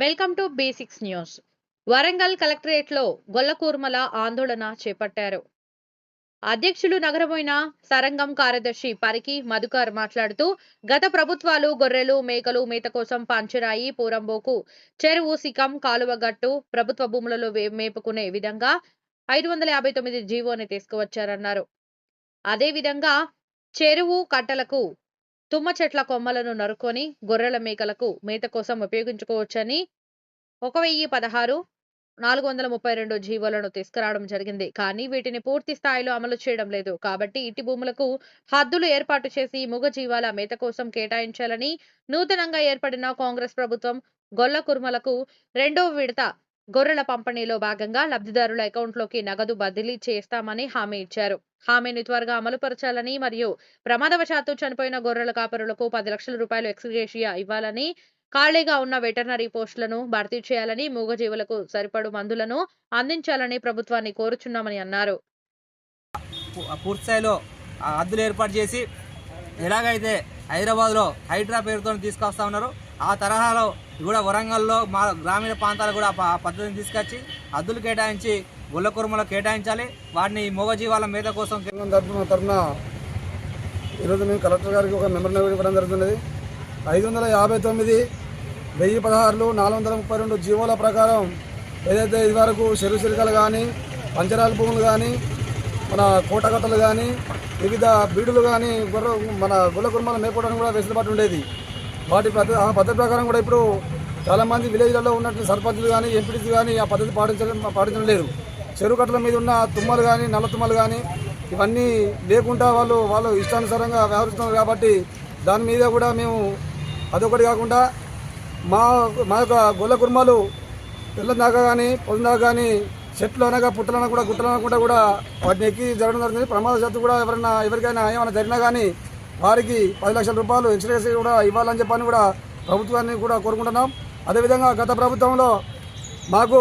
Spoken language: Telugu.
Welcome to basics news. Warangal కలెక్టరేట్లో గొల్లకూర్మల ఆందోళన చేపట్టారు. అధ్యక్షులు నగరమైన సరంగం కార్యదర్శి పరికి మధుకర్ మాట్లాడుతూ గత ప్రభుత్వాలు గొర్రెలు మేకలు మేత కోసం పంచరాయి పూరంబోకు చెరువు సికం కాలువగట్టు ప్రభుత్వ భూములలో మేపుకునే విధంగా ఐదు వందల యాభై తొమ్మిది జీవోని తీసుకువచ్చారన్నారు. అదేవిధంగా చెరువు కట్టలకు తుమ్మ చెట్ల కొమ్మలను నరుకొని గొర్రెల మేకలకు మేత కోసం ఉపయోగించుకోవచ్చని ఒక వెయ్యి పదహారు నాలుగు వందల ముప్పై రెండు జీవోలను తీసుకురావడం జరిగింది. కానీ వీటిని పూర్తి స్థాయిలో అమలు చేయడం లేదు. కాబట్టి ఇటు భూములకు హద్దులు ఏర్పాటు చేసి మూగ జీవాల మేత కోసం కేటాయించాలని నూతనంగా ఏర్పడిన కాంగ్రెస్ ప్రభుత్వం గొల్ల కుర్మలకు రెండో విడత గొర్రెల పంపిణీలో భాగంగా లబ్ధిదారుల అకౌంట్లోకి నగదు బదిలీ చేస్తామని హామీ ఇచ్చారు. హామీని త్వరగా అమలుపరచాలని మరియు ప్రమాదవశాత్తు చనిపోయిన గొర్రెల కాపరులకు పది లక్షల రూపాయలు ఎక్స్గ్రేషియా ఇవ్వాలని ఖాళీగా ఉన్న వెటర్నరీ పోస్టులను భర్తీ చేయాలని మూగజీవులకు సరిపడు మందులను అందించాలని ప్రభుత్వాన్ని కోరుచున్నామని అన్నారు. పూర్తిస్థాయిలో అద్దులు ఏర్పాటు చేసి ఎలాగైతే హైదరాబాద్లో హైడ్రా పేరుతో తీసుకొస్తా ఉన్నారు. ఆ తరహాలో కూడా వరంగల్లో మా గ్రామీణ ప్రాంతాలు కూడా ఆ పద్ధతిని తీసుకొచ్చి అద్దులు కేటాయించి గుళ్ళ కురుమలో కేటాయించాలి. వాటిని మూగజీవాల మీద కోసం తరఫున తరఫున ఈరోజు మేము కలెక్టర్ గారికి ఒక మెమరీ ఇవ్వడం జరుగుతున్నది. ఐదు వందల యాభై తొమ్మిది వెయ్యి పదహారులు నాలుగు వందల ముప్పై రెండు జీవోల ప్రకారం ఏదైతే ఇదివరకు చెరువు చిలుకలు కానీ పంచరాల భూములు కానీ మన కోటగట్టలు కానీ వివిధ బీడులు కానీ గొర్రె మన గుల్ల కుర్మాలు మేపడానికి కూడా వెసులుబాటు ఉండేది. వాటి పద్ధతి ఆ పద్ధతి ప్రకారం కూడా ఇప్పుడు చాలామంది విలేజ్లలో ఉన్నటువంటి సర్పంచులు కానీ ఎంపీటీసీ కానీ ఆ పద్ధతి పాటించడం పాటించడం లేదు. చెరువు కట్టల మీద ఉన్న తుమ్మలు కానీ నల్ల తుమ్మలు కానీ ఇవన్నీ లేకుండా వాళ్ళు వాళ్ళు ఇష్టానుసారంగా వ్యవహరిస్తున్నారు కాబట్టి దాని మీద కూడా మేము అదొకటి కాకుండా మా మా యొక్క గొల్ల కుర్మాలు పిల్లదాకా కానీ పొద్దున దాకా కానీ చెట్లు అనగా పుట్టలు కూడా గుట్టలు అనకుండా కూడా వాటిని ఎక్కి జరగడం జరుగుతుంది. ప్రమాదశాత్తు కూడా ఎవరైనా ఎవరికైనా ఏమైనా జరిగినా కానీ వారికి పది లక్షల రూపాయలు ఇన్సూరెన్స్ కూడా ఇవ్వాలని చెప్పని కూడా ప్రభుత్వాన్ని కూడా కోరుకుంటున్నాం. అదేవిధంగా గత ప్రభుత్వంలో మాకు